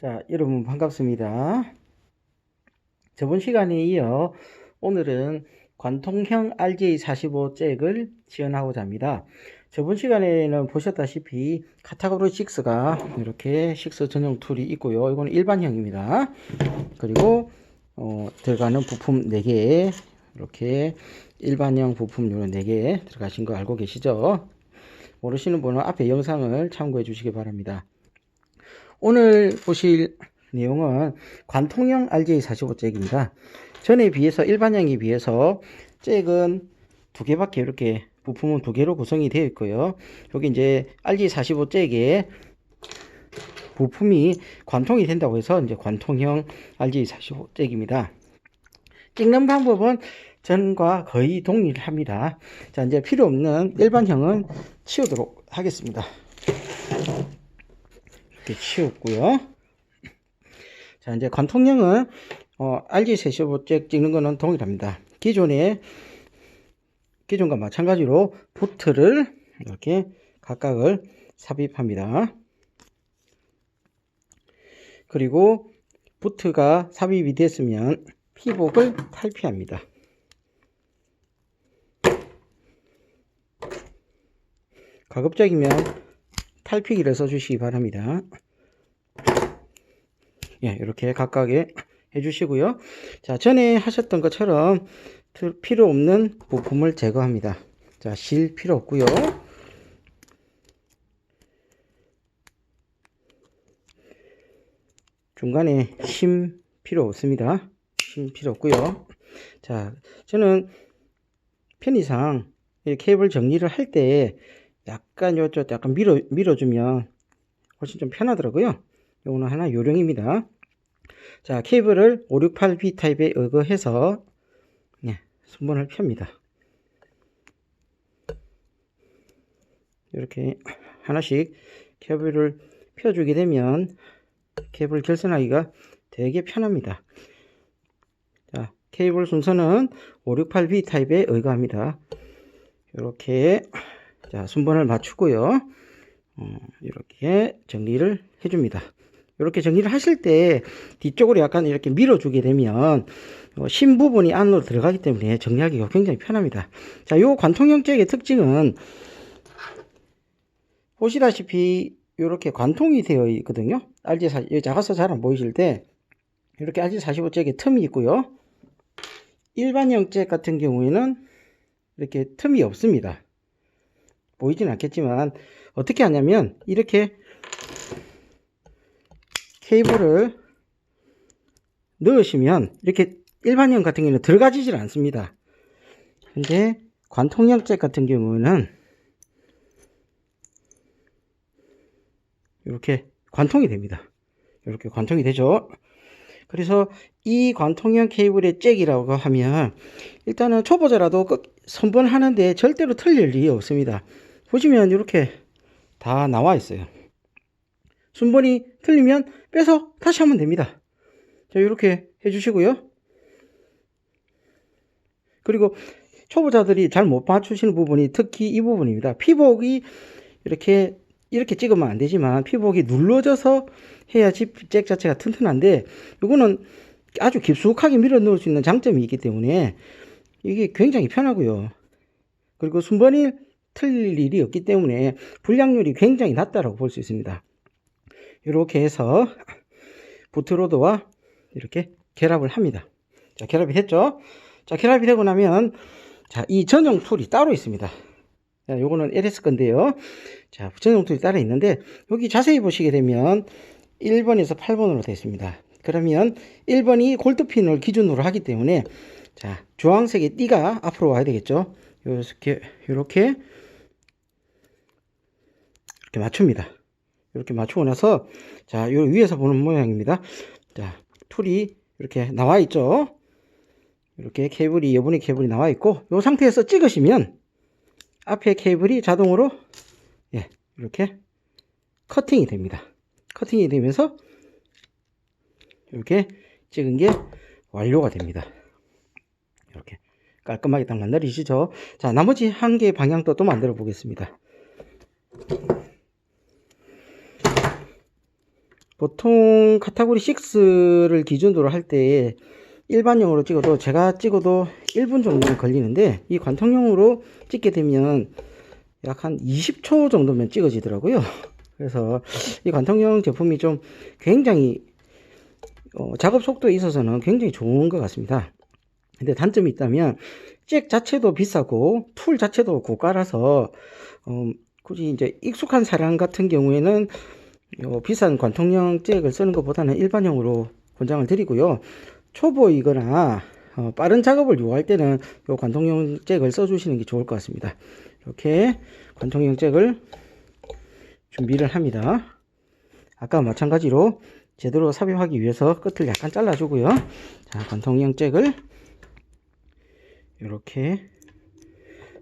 자, 여러분 반갑습니다. 저번 시간에 이어 오늘은 관통형 RJ45 잭을 지원하고자 합니다. 저번 시간에는 보셨다시피 카타고리 6가 이렇게 6 전용 툴이 있고요. 이거는 일반형입니다. 그리고 어, 들어가는 부품 4개 이렇게 일반형 부품 요런 4개 들어가신 거 알고 계시죠? 모르시는 분은 앞에 영상을 참고해 주시기 바랍니다. 오늘 보실 내용은 관통형 RJ45 잭입니다. 전에 비해서 일반형에 비해서 잭은 두 개밖에 이렇게 부품은 두 개로 구성이 되어 있고요. 여기 이제 RJ45 잭에 부품이 관통이 된다고 해서 이제 관통형 RJ45 잭입니다. 찍는 방법은 전과 거의 동일합니다. 자, 이제 필요 없는 일반형은 치우도록 하겠습니다. 이렇게 치웠고요. 자, 이제 관통형은 어, RG45잭 찍는 거는 동일합니다. 기존에 기존과 마찬가지로 보트를 이렇게 각각을 삽입합니다. 그리고 보트가 삽입이 됐으면 피복을 탈피합니다. 가급적이면 탈피기를 써주시기 바랍니다. 예, 이렇게 각각에 해주시고요. 자, 전에 하셨던 것처럼 필요 없는 부품을 제거합니다. 자, 실 필요 없고요. 중간에 심 필요 없습니다. 심 필요 없고요. 자, 저는 편의상 이 케이블 정리를 할 때 약간 요쪽 약간 밀어 밀어주면 훨씬 좀 편하더라고요. 요거는 하나 요령입니다. 자, 케이블을 568B 타입에 의거해서 네, 순번을 펴니다. 이렇게 하나씩 케이블을 펴주게 되면 케이블 결선하기가 되게 편합니다. 자, 케이블 순서는 568B 타입에 의거합니다. 이렇게 자, 순번을 맞추고요. 어, 이렇게 정리를 해줍니다. 이렇게 정리를 하실 때 뒤쪽으로 약간 이렇게 밀어주게 되면 어, 신 부분이 안으로 들어가기 때문에 정리하기가 굉장히 편합니다. 자, 요 관통형 잭의 특징은 보시다시피 이렇게 관통이 되어 있거든요. RG40, 작아서 잘 안 보이실 때 이렇게 RG45 잭에 틈이 있고요. 일반형 잭 같은 경우에는 이렇게 틈이 없습니다. 보이진 않겠지만 어떻게 하냐면 이렇게 케이블을 넣으시면 이렇게 일반형 같은 경우는 들어가지질 않습니다. 근데 관통형 잭 같은 경우는 이렇게 관통이 됩니다. 이렇게 관통이 되죠. 그래서 이 관통형 케이블의 잭이라고 하면 일단은 초보자라도 선번하는데 절대로 틀릴 일이 없습니다. 보시면 이렇게 다 나와 있어요. 순번이 틀리면 빼서 다시 하면 됩니다. 자, 이렇게 해주시고요. 그리고 초보자들이 잘 못 맞추시는 부분이 특히 이 부분입니다. 피복이 이렇게 이렇게 찍으면 안 되지만 피복이 눌러져서 해야지 잭 자체가 튼튼한데 이거는 아주 깊숙하게 밀어 넣을 수 있는 장점이 있기 때문에 이게 굉장히 편하고요. 그리고 순번이 틀릴 일이 없기 때문에 불량률이 굉장히 낮다고 볼 수 있습니다. 이렇게 해서 부트로드와 이렇게 결합을 합니다. 자, 결합이 됐죠? 자, 결합이 되고 나면 자, 이 전용 툴이 따로 있습니다. 자, 요거는 LS 건데요. 자, 전용 툴이 따로 있는데 여기 자세히 보시게 되면 1번에서 8번으로 되어 있습니다. 그러면 1번이 골드핀을 기준으로 하기 때문에 자, 주황색의 띠가 앞으로 와야 되겠죠? 이렇게 이렇게 이렇게 맞춥니다. 이렇게 맞추고 나서 자, 요 위에서 보는 모양입니다. 자, 툴이 이렇게 나와 있죠. 이렇게 케이블이 여분의 케이블이 나와 있고 이 상태에서 찍으시면 앞에 케이블이 자동으로 예, 이렇게 커팅이 됩니다. 커팅이 되면서 이렇게 찍은 게 완료가 됩니다. 이렇게 깔끔하게 딱 만들어지시죠. 자, 나머지 한 개의 방향도 또 만들어 보겠습니다. 보통 카테고리 6를 기준으로 할때 일반용으로 찍어도 제가 찍어도 1분 정도는 걸리는데 이 관통용으로 찍게 되면 약 한 20초 정도면 찍어지더라고요. 그래서 이 관통용 제품이 좀 굉장히 어, 작업 속도에 있어서는 굉장히 좋은 것 같습니다. 근데 단점이 있다면 잭 자체도 비싸고 툴 자체도 고가라서 어, 굳이 이제 익숙한 사람 같은 경우에는 요 비싼 관통용 잭을 쓰는 것보다는 일반용으로 권장을 드리고요. 초보이거나 어, 빠른 작업을 요구할 때는 요 관통용 잭을 써주시는 게 좋을 것 같습니다. 이렇게 관통용 잭을 준비를 합니다. 아까 마찬가지로 제대로 삽입하기 위해서 끝을 약간 잘라주고요. 자, 관통용 잭을 이렇게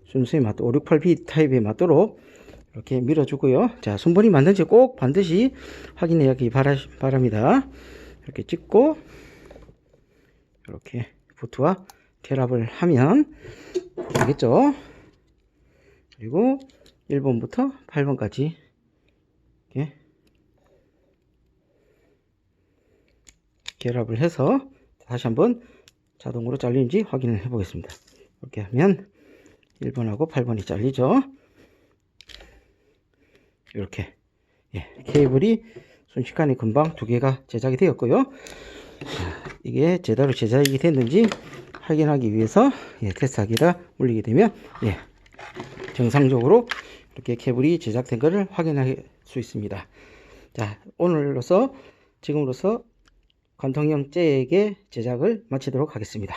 순수에 맞 568B 타입에 맞도록 이렇게 밀어주고요. 자, 손번이 맞는지 꼭 반드시 확인해야 하기 바라, 바랍니다. 이렇게 찍고 이렇게 부트와 결합을 하면 되겠죠. 그리고 1번부터 8번까지 이렇게 결합을 해서 다시 한번 자동으로 잘리는지 확인을 해 보겠습니다. 이렇게 하면 1번하고 8번이 잘리죠. 이렇게 예, 케이블이 순식간에 금방 두 개가 제작이 되었고요. 자, 이게 제대로 제작이 됐는지 확인하기 위해서 예, 테스트하기다 올리게 되면 예, 정상적으로 이렇게 케이블이 제작된 것을 확인할 수 있습니다. 자, 오늘로서 지금으로서 관통형 잭의 제작을 마치도록 하겠습니다.